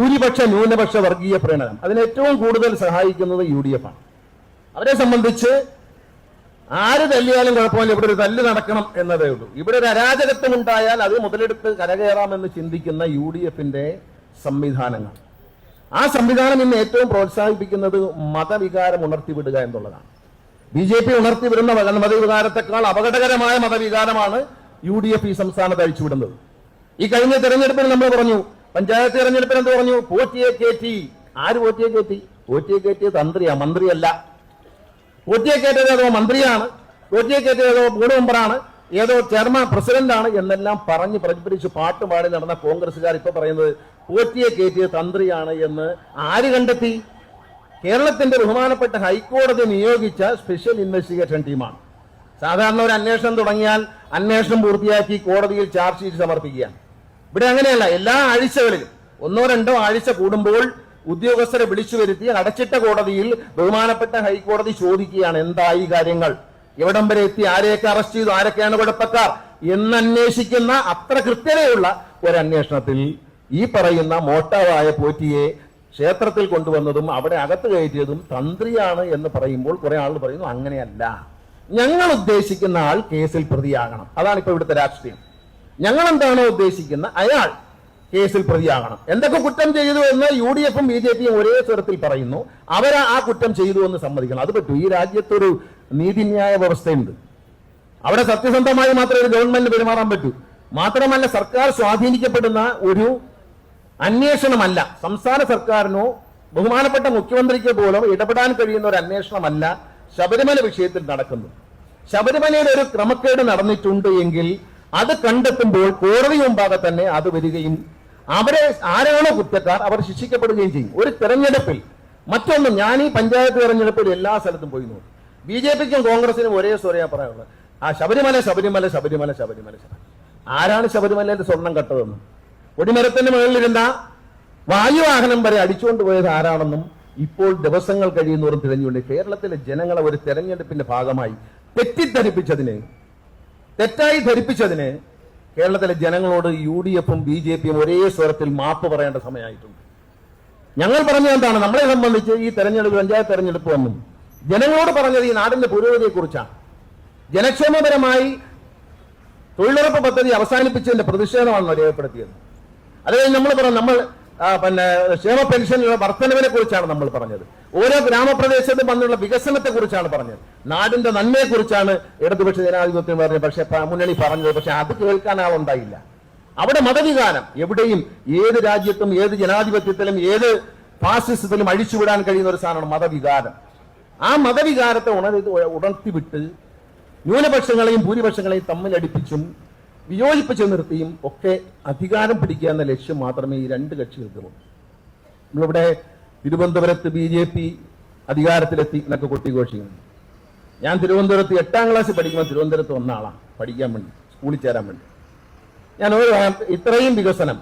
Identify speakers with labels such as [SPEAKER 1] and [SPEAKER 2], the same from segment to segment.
[SPEAKER 1] ഭൂരിപക്ഷ ന്യൂനപക്ഷ വർഗീയ പ്രീണനം അതിന് ഏറ്റവും കൂടുതൽ സഹായിക്കുന്നത് യു ഡി എഫ് ആണ്. അവരെ സംബന്ധിച്ച് ആര് തല്ലിയാലും കുഴപ്പമില്ല. ഇവിടെ ഒരു തല്ല് നടക്കണം എന്നതേ ഉള്ളൂ. ഇവിടെ ഒരു അരാജകത്വം ഉണ്ടായാൽ അത് മുതലെടുത്ത് കരകയറാമെന്ന് ചിന്തിക്കുന്ന യു ഡി എഫിന്റെ സംവിധാനങ്ങൾ. ആ സംവിധാനം ഇന്ന് ഏറ്റവും പ്രോത്സാഹിപ്പിക്കുന്നത് മതവികാരം ഉണർത്തിവിടുക എന്നുള്ളതാണ്. ബി ജെ പി ഉണർത്തിവിടുന്ന മതവികാരത്തെക്കാൾ അപകടകരമായ മതവികാരമാണ് യു ഡി എഫ് ഈ സംസ്ഥാനത്ത് അഴിച്ചുവിടുന്നത്. ഈ കഴിഞ്ഞ തെരഞ്ഞെടുപ്പിൽ നമ്മൾ പറഞ്ഞു പഞ്ചായത്ത് തെരഞ്ഞെടുപ്പിൽ എന്ത് പറഞ്ഞു? പോറ്റിയെ കയറ്റി ആര് പോറ്റിയെ കയറ്റി പോറ്റിയെ കയറ്റിയ തന്ത്രിയാ മന്ത്രിയല്ല. പോറ്റിയെ കയറ്റിയത് ഏതോ മന്ത്രിയാണ് പോറ്റിയെ കയറ്റിയത് ഏതോ ബോർഡ് മെമ്പറാണ് ഏതോ ചെയർമാൻ പ്രസിഡന്റാണ് എന്നെല്ലാം പറഞ്ഞ് പ്രചരിപ്പിച്ച് പാട്ട് പാടി നടന്ന കോൺഗ്രസ്സുകാർ ഇപ്പൊ പറയുന്നത് പോറ്റിയെ കയറ്റിയ തന്ത്രിയാണ് എന്ന് ആര് കണ്ടെത്തി? കേരളത്തിന്റെ ബഹുമാനപ്പെട്ട ഹൈക്കോടതി നിയോഗിച്ച സ്പെഷ്യൽ ഇൻവെസ്റ്റിഗേഷൻ ടീമാണ്. സാധാരണ ഒരു അന്വേഷണം തുടങ്ങിയാൽ അന്വേഷണം പൂർത്തിയാക്കി കോടതിയിൽ ചാർജ് ഷീറ്റ് സമർപ്പിക്കുകയാണ്. ഇവിടെ അങ്ങനെയല്ല എല്ലാ ആഴ്ചകളിലും ഒന്നോ രണ്ടോ ആഴ്ച കൂടുമ്പോൾ ഉദ്യോഗസ്ഥരെ വിളിച്ചു വരുത്തി അടച്ചിട്ട കോടതിയിൽ ബഹുമാനപ്പെട്ട ഹൈക്കോടതി ചോദിക്കുകയാണ് എന്തായി കാര്യങ്ങൾ? എവിടം വരെ എത്തി? ആരെയൊക്കെ അറസ്റ്റ് ചെയ്തു? ആരൊക്കെയാണ് കുഴപ്പക്കാർ? എന്നന്വേഷിക്കുന്ന അത്ര കൃത്യതയുള്ള ഒരു അന്വേഷണത്തിൽ ഈ പറയുന്ന മോട്ടാവായ പോറ്റിയെ ക്ഷേത്രത്തിൽ കൊണ്ടുവന്നതും അവിടെ അകത്ത് കയറ്റിയതും തന്ത്രിയാണ് എന്ന് പറയുമ്പോൾ കുറെ ആൾ പറയുന്നു അങ്ങനെയല്ല. ഞങ്ങൾ ഉദ്ദേശിക്കുന്ന ആൾ കേസിൽ പ്രതിയാകണം. അതാണ് ഇപ്പൊ ഇവിടുത്തെ രാഷ്ട്രീയം. ഞങ്ങൾ എന്താണോ ഉദ്ദേശിക്കുന്ന അയാൾ കേസിൽ പ്രതിയാകണം. എന്തൊക്കെ കുറ്റം ചെയ്തു എന്ന് യു ഡി എഫും ബി ജെ പിയും ഒരേ സ്വരത്തിൽ പറയുന്നു. അവർ ആ കുറ്റം ചെയ്തു എന്ന് സമ്മതിക്കണം. അത് പറ്റൂ. ഈ രാജ്യത്തൊരു നീതിന്യായ വ്യവസ്ഥയുണ്ട്. അവിടെ സത്യസന്ധമായി മാത്രമേ ഒരു ഗവൺമെന്റ് പെരുമാറാൻ പറ്റൂ. മാത്രമല്ല സർക്കാർ സ്വാധീനിക്കപ്പെടുന്ന ഒരു അന്വേഷണമല്ല. സംസ്ഥാന സർക്കാരിനോ ബഹുമാനപ്പെട്ട മുഖ്യമന്ത്രിക്ക് പോലും ഇടപെടാൻ കഴിയുന്ന ഒരു അന്വേഷണമല്ല ശബരിമല വിഷയത്തിൽ നടക്കുന്നു ശബരിമലയിൽ ഒരു ക്രമക്കേട് നടന്നിട്ടുണ്ട് എങ്കിൽ അത് കണ്ടെത്തുമ്പോൾ കോടതി മുമ്പാകെ തന്നെ അത് വരികയും അവരെ ആരാണോ കുറ്റക്കാർ അവർ ശിക്ഷിക്കപ്പെടുകയും ചെയ്യും. ഒരു തെരഞ്ഞെടുപ്പിൽ മറ്റൊന്നും ഞാൻ ഈ പഞ്ചായത്ത് തെരഞ്ഞെടുപ്പിൽ എല്ലാ സ്ഥലത്തും പോയി നോക്കി. ബി ജെ പിക്കും കോൺഗ്രസിനും ഒരേ സ്വരയാ പറയാനുള്ളത് ആ ശബരിമല ശബരിമല ശബരിമല ശബരിമല ആരാണ് ശബരിമലയിൽ സ്വർണം കട്ടതെന്നും? ഒടിമരത്തിന്റെ മുകളിലിരുന്ന വായുവാഹനം വരെ അടിച്ചുകൊണ്ട് പോയത് ആരാണെന്നും ഇപ്പോൾ ദിവസങ്ങൾ കഴിയുന്നവരും തിരഞ്ഞുകൊണ്ട് കേരളത്തിലെ ജനങ്ങളെ ഒരു തെരഞ്ഞെടുപ്പിന്റെ ഭാഗമായി തെറ്റിദ്ധരിപ്പിച്ചതിന് തെറ്റായി ധരിപ്പിച്ചതിന് കേരളത്തിലെ ജനങ്ങളോട് യു ഡി എഫും ബി ജെ പിയും ഒരേ സ്വരത്തിൽ മാപ്പ് പറയേണ്ട സമയമായിട്ടുണ്ട്. ഞങ്ങൾ പറഞ്ഞത് എന്താണ്? നമ്മളെ സംബന്ധിച്ച് ഈ തെരഞ്ഞെടുപ്പ് പഞ്ചായത്ത് തെരഞ്ഞെടുപ്പ് വന്നു. ജനങ്ങളോട് പറഞ്ഞത് ഈ നാടിന്റെ പുരോഗതിയെ കുറിച്ചാണ് ജനക്ഷേമപരമായി തൊഴിലുറപ്പ് പദ്ധതി അവസാനിപ്പിച്ചതിന്റെ പ്രതിഷേധമാണ് രേഖപ്പെടുത്തിയത്. അതായത് നമ്മൾ പറഞ്ഞു നമ്മൾ പിന്നെ ക്ഷേമ പെൻഷനിലുള്ള വർധനവിനെ കുറിച്ചാണ് നമ്മൾ പറഞ്ഞത്. ഓരോ ഗ്രാമപ്രദേശത്തും വന്നുള്ള വികസനത്തെ കുറിച്ചാണ് പറഞ്ഞത്. നാടിന്റെ നന്മയെ കുറിച്ചാണ് ഇടതുപക്ഷ ജനാധിപത്യം പറഞ്ഞത്. പക്ഷെ മുന്നണി പറഞ്ഞത് പക്ഷെ അത് കേൾക്കാൻ ആളുണ്ടായില്ല. അവിടെ മതവികാരം എവിടെയും ഏത് രാജ്യത്തും ഏത് ജനാധിപത്യത്തിലും ഏത് ഫാസിസത്തിലും അഴിച്ചുവിടാൻ കഴിയുന്ന ഒരു സാധനമാണ് മതവികാരം. ആ മതവികാരത്തെ ഉണർത്തി ഉണർത്തിവിട്ട് ന്യൂനപക്ഷങ്ങളെയും ഭൂരിപക്ഷങ്ങളെയും തമ്മിലടിപ്പിച്ചും വിയോജിപ്പിച്ചു നിർത്തിയും ഒക്കെ അധികാരം പിടിക്കുക എന്ന ലക്ഷ്യം മാത്രമേ ഈ രണ്ട് കക്ഷികൾക്കുള്ളൂ. നമ്മളിവിടെ തിരുവനന്തപുരത്ത് ബി ജെ പി അധികാരത്തിലെത്തി എന്നൊക്കെ കൊട്ടിഘോഷിക്കുന്നു. ഞാൻ തിരുവനന്തപുരത്ത് എട്ടാം ക്ലാസ്സിൽ പഠിക്കുമ്പോൾ തിരുവനന്തപുരത്ത് ഒന്നാളാണ് പഠിക്കാൻ വേണ്ടി സ്കൂളിൽ ചേരാൻ വേണ്ടി. ഞാൻ ഒരു ഇത്രയും വികസനം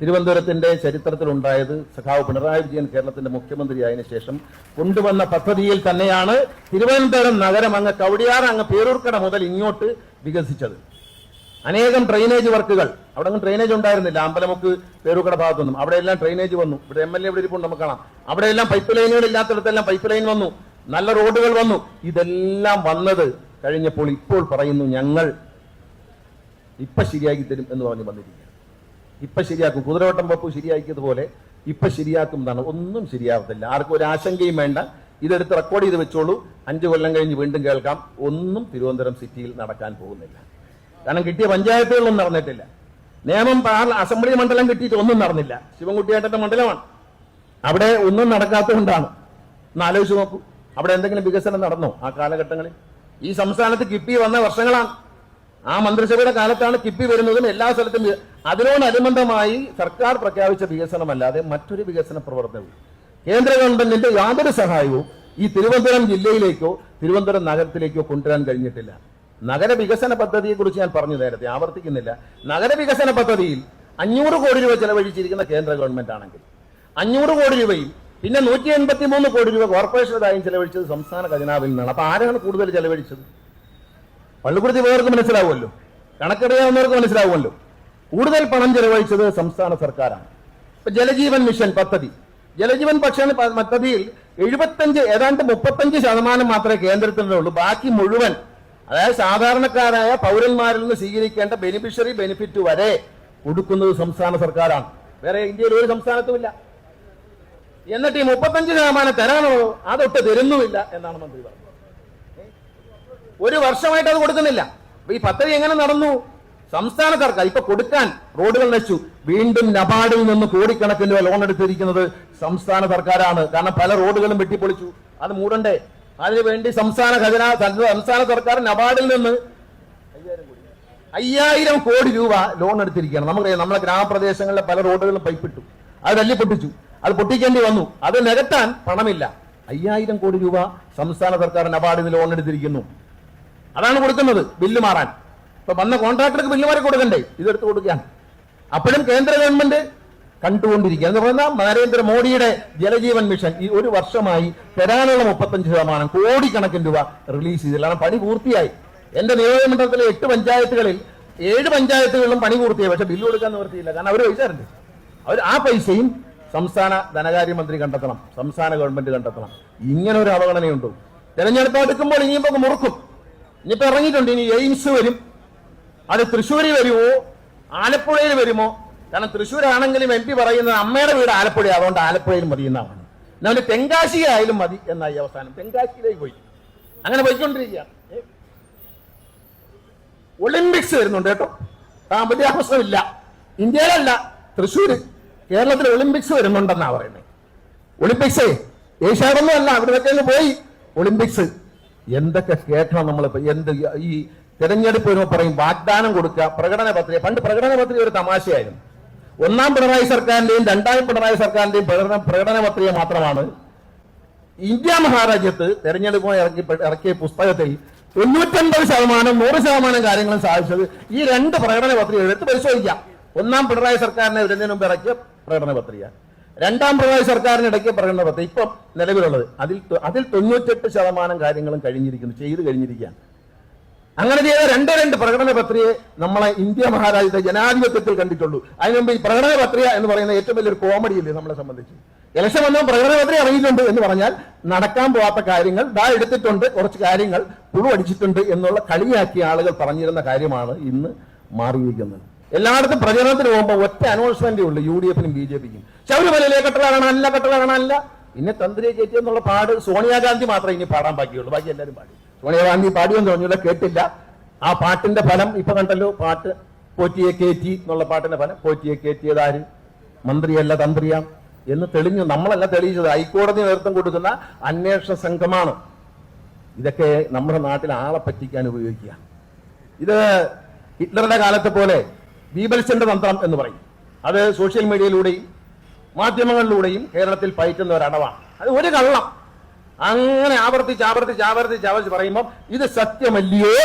[SPEAKER 1] തിരുവനന്തപുരത്തിന്റെ ചരിത്രത്തിലുണ്ടായത് സഖാവ് പിണറായി വിജയൻ കേരളത്തിന്റെ മുഖ്യമന്ത്രിയായതിനു ശേഷം കൊണ്ടുവന്ന പദ്ധതിയിൽ തന്നെയാണ് തിരുവനന്തപുരം നഗരം അങ്ങ് കവടിയാർ അങ്ങ് പേരൂർക്കട മുതൽ ഇങ്ങോട്ട് വികസിച്ചത്. അനേകം ഡ്രെയിനേജ് വർക്കുകൾ അവിടെ ഒന്നും ഡ്രെയിനേജ് ഉണ്ടായിരുന്നില്ല. അമ്പലമുക്ക് പേരൂക്കട ഭാഗത്തൊന്നും അവിടെ എല്ലാം ഡ്രെയിനേജ് വന്നു. ഇവിടെ എം എൽ എ ഇവിടെ ഇരിപ്പുണ്ട് നമുക്ക് കാണാം. അവിടെ എല്ലാം പൈപ്പ് ലൈനുകൾ ഇല്ലാത്തടത്തെല്ലാം പൈപ്പ് ലൈൻ വന്നു. നല്ല റോഡുകൾ വന്നു. ഇതെല്ലാം വന്നത് കഴിഞ്ഞപ്പോൾ ഇപ്പോൾ പറയുന്നു ഞങ്ങൾ ഇപ്പൊ ശരിയാക്കി തരും എന്ന് പറഞ്ഞ് വന്നിരിക്കുക ഇപ്പൊ ശരിയാക്കും. കുതിരവട്ടം പപ്പു ശരിയാക്കിയതുപോലെ ഇപ്പൊ ശരിയാക്കും എന്നാണ്. ഒന്നും ശരിയാവത്തില്ല. ആർക്കും ഒരു ആശങ്കയും വേണ്ട. ഇതെടുത്ത് റെക്കോർഡ് ചെയ്ത് വെച്ചോളൂ. അഞ്ചു കൊല്ലം കഴിഞ്ഞ് വീണ്ടും കേൾക്കാം. ഒന്നും തിരുവനന്തപുരം സിറ്റിയിൽ നടക്കാൻ പോകുന്നില്ല. കാരണം കിട്ടിയ പഞ്ചായത്തുകളൊന്നും നടന്നിട്ടില്ല. നിയമം അസംബ്ലി മണ്ഡലം കിട്ടിയിട്ട് ഒന്നും നടന്നില്ല. ശിവൻകുട്ടിയേട്ടന്റെ മണ്ഡലമാണ്. അവിടെ ഒന്നും നടക്കാത്തതുകൊണ്ടാണ്. ഒന്ന് ആലോചിച്ച് നോക്കൂ. അവിടെ എന്തെങ്കിലും വികസനം നടന്നോ ആ കാലഘട്ടങ്ങളിൽ? ഈ സംസ്ഥാനത്ത് കിപ്പി വന്ന വർഷങ്ങളാണ്. ആ മന്ത്രിസഭയുടെ കാലത്താണ് കിപ്പി വരുന്നതും എല്ലാ സ്ഥലത്തും അതിനോടനുബന്ധമായി സർക്കാർ പ്രഖ്യാപിച്ച വികസനമല്ലാതെ മറ്റൊരു വികസന പ്രവർത്തനവും കേന്ദ്ര ഗവൺമെന്റിന്റെ യാതൊരു സഹായവും ഈ തിരുവനന്തപുരം ജില്ലയിലേക്കോ തിരുവനന്തപുരം നഗരത്തിലേക്കോ കൊണ്ടുവരാൻ കഴിഞ്ഞിട്ടില്ല. നഗരവികസന പദ്ധതിയെ കുറിച്ച് ഞാൻ പറഞ്ഞു നേരത്തെ ആവർത്തിക്കുന്നില്ല. നഗരവികസന പദ്ധതിയിൽ അഞ്ഞൂറ് കോടി രൂപ ചെലവഴിച്ചിരിക്കുന്ന കേന്ദ്ര ഗവൺമെന്റ് ആണെങ്കിൽ അഞ്ഞൂറ് കോടി രൂപയിൽ പിന്നെ നൂറ്റി എൺപത്തി മൂന്ന് കോടി രൂപ കോർപ്പറേഷനായും ചെലവഴിച്ചത് സംസ്ഥാന ഖജനാവിൽ നിന്നാണ്. അപ്പൊ ആരാണ് കൂടുതൽ ചെലവഴിച്ചത്? പള്ളിക്കുടുത്തി പോയവർക്ക് മനസ്സിലാവുമല്ലോ. കണക്കറിയാവുന്നവർക്ക് മനസ്സിലാവുമല്ലോ. കൂടുതൽ പണം ചെലവഴിച്ചത് സംസ്ഥാന സർക്കാരാണ്. ഇപ്പൊ ജലജീവൻ മിഷൻ പദ്ധതി. ജലജീവൻ പക്ഷേ പദ്ധതിയിൽ എഴുപത്തഞ്ച് ഏതാണ്ട് മുപ്പത്തഞ്ച് ശതമാനം മാത്രമേ കേന്ദ്രത്തിന്റെ ഉള്ളൂ ബാക്കി മുഴുവൻ അതായത് സാധാരണക്കാരായ പൗരന്മാരിൽ നിന്ന് സ്വീകരിക്കേണ്ട ബെനിഫിഷ്യറി ബെനിഫിറ്റ് വരെ കൊടുക്കുന്നത് സംസ്ഥാന സർക്കാരാണ്. വേറെ ഇന്ത്യയിൽ ഒരു സംസ്ഥാനത്തുമില്ല. എന്നിട്ട് ഈ മുപ്പത്തഞ്ച് ശതമാനം തരാനുള്ളൂ അതൊട്ട് തരുന്നുമില്ല എന്നാണ് മന്ത്രി പറഞ്ഞത്. ഒരു വർഷമായിട്ട് അത് കൊടുക്കുന്നില്ല. ഈ പദ്ധതി എങ്ങനെ നടന്നു? സംസ്ഥാന സർക്കാർ ഇപ്പൊ കൊടുക്കാൻ റോഡുകൾ നശിച്ചു വീണ്ടും നബാർഡിൽ നിന്ന് കോടിക്കണക്കിന് ലോൺ എടുത്തിരിക്കുന്നത് സംസ്ഥാന സർക്കാരാണ്. കാരണം പല റോഡുകളും വെട്ടിപ്പൊളിച്ചു. അത് മൂടണ്ടേ? അതിനുവേണ്ടി സംസ്ഥാന ഖജന സംസ്ഥാന സർക്കാർ നബാർഡിൽ നിന്ന് അയ്യായിരം കോടി രൂപ ലോൺ എടുത്തിരിക്കുകയാണ്. നമുക്കറിയാം നമ്മുടെ ഗ്രാമപ്രദേശങ്ങളിലെ പല റോഡുകളും പൈപ്പിട്ടു. അത് തല്ലി പൊട്ടിച്ചു. അത് പൊട്ടിക്കേണ്ടി വന്നു. അത് നികത്താൻ പണമില്ല. അയ്യായിരം കോടി രൂപ സംസ്ഥാന സർക്കാർ നബാർഡിൽ നിന്ന് ലോൺ എടുത്തിരിക്കുന്നു. അതാണ് കൊടുക്കുന്നത് ബില്ല് മാറാൻ. ഇപ്പൊ വന്ന കോൺട്രാക്ടർക്ക് ബില്ല് മാറി കൊടുക്കണ്ടേ ഇതെടുത്ത് കൊടുക്കുകയാണ്. അപ്പോഴും കേന്ദ്ര ഗവൺമെന്റ് കണ്ടുകൊണ്ടിരിക്കുക. എന്ന് പറയുന്ന നരേന്ദ്രമോദിയുടെ ജലജീവൻ മിഷൻ ഈ ഒരു വർഷമായി തരാനുള്ള മുപ്പത്തഞ്ച് ശതമാനം കോടിക്കണക്കിന് രൂപ റിലീസ് ചെയ്തില്ല. പണി പൂർത്തിയായി. എന്റെ നിയോജകമണ്ഡലത്തിലെ എട്ട് പഞ്ചായത്തുകളിൽ ഏഴ് പഞ്ചായത്തുകളിലും പണി പൂർത്തിയായി. പക്ഷെ ബില്ല് കൊടുക്കാൻ നിവർത്തിയില്ല കാരണം അവർ പൈസ അവർ ആ പൈസയും സംസ്ഥാന ധനകാര്യമന്ത്രി കണ്ടെത്തണം. സംസ്ഥാന ഗവൺമെന്റ് കണ്ടെത്തണം. ഇങ്ങനെ ഒരു അവഗണനയുണ്ടോ. തെരഞ്ഞെടുപ്പ് എടുക്കുമ്പോൾ ഇനിയിപ്പോ മുറുക്കും. ഇനിയിപ്പോ ഇറങ്ങിയിട്ടുണ്ട്. ഇനി എയിംസ് വരും. അത് തൃശ്ശൂരിൽ വരുമോ? ആലപ്പുഴയിൽ വരുമോ? കാരണം തൃശ്ശൂരാണെങ്കിലും എം പി പറയുന്നത് അമ്മയുടെ വീട് ആലപ്പുഴ അതുകൊണ്ട് ആലപ്പുഴയിൽ മതി എന്നാണ് എന്നാൽ തെങ്കാശി ആയാലും മതി എന്നായി അവസാനം. തെങ്കാശിയിലേക്ക് പോയി. അങ്ങനെ പോയിക്കൊണ്ടിരിക്കുകയാണ് ഒളിമ്പിക്സ് വരുന്നുണ്ട് കേട്ടോ. സാമ്പത്തിക പ്രശ്നമില്ല. ഇന്ത്യയിലല്ല തൃശ്ശൂര്. കേരളത്തിൽ ഒളിമ്പിക്സ് വരുന്നുണ്ടെന്നാ പറയുന്നത്. ഒളിമ്പിക്സ് ഏഷ്യാഡൊന്നും അല്ല അവിടെ പോയി. ഒളിമ്പിക്സ്. എന്തൊക്കെ കേൾക്കണം നമ്മൾ എന്ത് ഈ തെരഞ്ഞെടുപ്പ് വരുമ്പോൾ പറയും വാഗ്ദാനം കൊടുക്കുക പ്രകടന പത്രിക പണ്ട് പ്രകടന പത്രിക ഒരു തമാശയായിരുന്നു. ഒന്നാം പിണറായി സർക്കാരിന്റെയും രണ്ടാം പിണറായി സർക്കാരിന്റെയും പ്രകടന പ്രകടന പത്രിക മാത്രമാണ്. ഇന്ത്യ മഹാരാജ്യത്ത് തെരഞ്ഞെടുപ്പ് ഇറക്കി ഇറക്കിയ പുസ്തകത്തിൽ തൊണ്ണൂറ്റൊൻപത് ശതമാനം നൂറ് ശതമാനം കാര്യങ്ങളും സാധിച്ചത് ഈ രണ്ട് പ്രകടന പത്രിക എടുത്ത് പരിശോധിക്കാം. ഒന്നാം പിണറായി സർക്കാരിനെ വരുന്നതിന് മുമ്പ് ഇറക്കിയ പ്രകടന പത്രിക. രണ്ടാം പിണറായി സർക്കാരിന് ഇടയ്ക്ക് പ്രകടന പത്രിക. ഇപ്പം നിലവിലുള്ളത് അതിൽ അതിൽ തൊണ്ണൂറ്റെട്ട് ശതമാനം കാര്യങ്ങളും കഴിഞ്ഞിരിക്കുന്നു ചെയ്തു കഴിഞ്ഞിരിക്കുകയാണ്. അങ്ങനെ ചെയ്ത രണ്ട് രണ്ട് പ്രകടന പത്രികയെ നമ്മളെ ഇന്ത്യ മഹാരാജ്യത്തെ ജനാധിപത്യത്തിൽ കണ്ടിട്ടുള്ളൂ. അതിനു മുമ്പ് ഈ പ്രകടന പത്രിക എന്ന് പറയുന്ന ഏറ്റവും വലിയൊരു കോമഡി അല്ലേ നമ്മളെ സംബന്ധിച്ച്? ഇലക്ഷൻ വന്നാൽ പ്രകടന പത്രിക ഇറങ്ങിയിട്ടുണ്ട് എന്ന് പറഞ്ഞാൽ നടക്കാൻ പോവാത്ത കാര്യങ്ങൾ ദാ എടുത്തിട്ടുണ്ട് കുറച്ച് കാര്യങ്ങൾ പുഴു അടിച്ചിട്ടുണ്ട് എന്നുള്ള കളിയാക്കിയ ആളുകൾ പറഞ്ഞിരുന്ന കാര്യമാണ് ഇന്ന് മാറിയിരിക്കുന്നത്. എല്ലായിടത്തും പ്രചരണത്തിന് പോകുമ്പോൾ ഒറ്റ അനൗൺസ്മെന്റേ ഉള്ളൂ യു ഡി എഫിനും ബി ജെ പിക്കും ശബരിമലയിലെ കട്ടള കാണാനല്ല ഇന്നെ തന്ത്രിയെ കയറ്റി എന്നുള്ള പാട് സോണിയാഗാന്ധി മാത്രമേ ഇനി പാടാൻ ബാക്കിയുള്ളൂ. ബാക്കി എല്ലാവരും പാടി. സോണിയാഗാന്ധി പാടിയെന്ന് തോന്നിയില്ല കേട്ടില്ല. ആ പാട്ടിന്റെ ഫലം ഇപ്പൊ കണ്ടല്ലോ പാട്ട്. പോറ്റിയെ കയറ്റി എന്നുള്ള പാട്ടിന്റെ ഫലം. പോറ്റിയെ കയറ്റിയതാര് മന്ത്രിയല്ല തന്ത്രിയാം. എന്ന് തെളിഞ്ഞു നമ്മളല്ല തെളിയിച്ചത്. ഹൈക്കോടതി നേതൃത്വം കൊടുക്കുന്ന അന്വേഷണ സംഘമാണ്. ഇതൊക്കെ നമ്മുടെ നാട്ടിൽ ആളെ പറ്റിക്കാൻ ഉപയോഗിക്കുക. ഇത് ഹിറ്റ്ലറുടെ കാലത്തെ പോലെ ബീബൽസിന്റെ തന്ത്രം എന്ന് പറയും. അത് സോഷ്യൽ മീഡിയയിലൂടെയും മാധ്യമങ്ങളിലൂടെയും കേരളത്തിൽ പയറ്റുന്ന ഒരു അടവാണ് അത് ഒരു കള്ളം. അങ്ങനെ ആവർത്തിച്ച് ആവർത്തിച്ച് ആവർത്തിച്ച് ആവർത്തിച്ച് പറയുമ്പോൾ ഇത് സത്യമല്ലയോ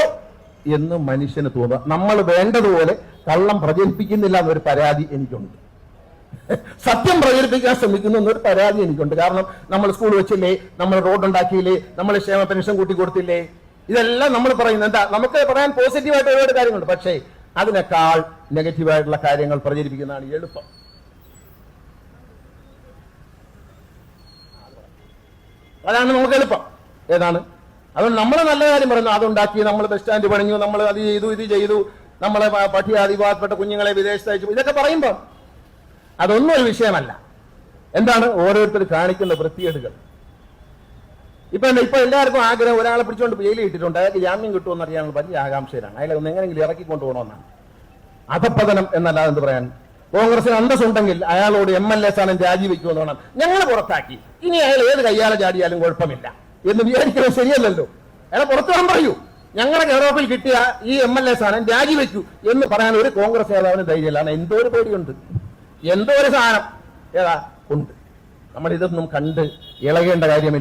[SPEAKER 1] എന്ന് മനുഷ്യന് തോന്നുക. നമ്മൾ വേണ്ടതുപോലെ കള്ളം പ്രചരിപ്പിക്കുന്നില്ല എന്നൊരു പരാതി എനിക്കുണ്ട്. സത്യം പ്രചരിപ്പിക്കാൻ ശ്രമിക്കുന്നു എന്നൊരു പരാതി എനിക്കുണ്ട്. കാരണം നമ്മൾ സ്കൂൾ വെച്ചില്ലേ നമ്മൾ റോഡ് ഉണ്ടാക്കിയില്ലേ നമ്മൾ ക്ഷേമ പെൻഷൻ കൂട്ടി കൊടുത്തില്ലേ? ഇതെല്ലാം നമ്മൾ പറയുന്നത് എന്താ? നമുക്ക് പറയാൻ പോസിറ്റീവായിട്ട് ഒരുപാട് കാര്യങ്ങളുണ്ട്. പക്ഷേ അതിനേക്കാൾ നെഗറ്റീവായിട്ടുള്ള കാര്യങ്ങൾ പ്രചരിപ്പിക്കുന്നതാണ് എളുപ്പം. അതാണ് നമുക്ക് എളുപ്പം. ഏതാണ്? അതുകൊണ്ട് നമ്മൾ നല്ല കാര്യം പറയുന്നു. അതുണ്ടാക്കി നമ്മൾ ബസ് സ്റ്റാൻഡ് പണിഞ്ഞു നമ്മൾ അത് ചെയ്തു ഇത് ചെയ്തു നമ്മളെ പ- പട്ടികാതിപാതപ്പെട്ട കുഞ്ഞുങ്ങളെ വിദേശത്ത് അയച്ചു. ഇതൊക്കെ പറയുമ്പോൾ അതൊന്നും ഒരു വിഷയമല്ല. എന്താണ്? ഓരോരുത്തർ കാണിക്കുന്ന വൃത്തികേടുകൾ. ഇപ്പൊ ഇപ്പൊ എല്ലാവർക്കും ആഗ്രഹം ഒരാളെ പിടിച്ചുകൊണ്ട് ജയിലിൽ ഇട്ടിട്ടുണ്ട്. അയാൾക്ക് ജാമ്യം കിട്ടുമെന്ന് അറിയാനുള്ള വലിയ ആകാംക്ഷയിലാണ്. അയാളെ ഒന്ന് എങ്ങനെയെങ്കിലും ഇറക്കി അധപ്പതനം എന്നല്ലാതെ എന്ത് പറയാൻ കോൺഗ്രസിന് അന്തസ്സുണ്ടെങ്കിൽ അയാളോട് എം എൽ എ സ്ഥാനം രാജിവെക്കുമെന്ന് വേണം ഞങ്ങൾ പുറത്താക്കി. ഇനി അയാൾ ഏത് കയ്യാലെ ചാടിയാലും കുഴപ്പമില്ല. എന്ന് വിചാരിക്കുന്നത് ശരിയല്ലല്ലോ. അയാളെ പുറത്തു വരാൻ പറയൂ. ഞങ്ങളുടെ കേരളത്തിൽ കിട്ടിയ ഈ എം എൽ എ സ്ഥാനം രാജിവെച്ചു എന്ന് പറയാൻ ഒരു കോൺഗ്രസ് നേതാവിന് ധൈര്യമില്ല കാരണം എന്തോ ഒരു പേടിയുണ്ട്. എന്തോ ഒരു സാധനം. ഏതാ ഉണ്ട്. നമ്മൾ ഇതൊന്നും കണ്ട് ഇളകേണ്ട കാര്യമില്ല.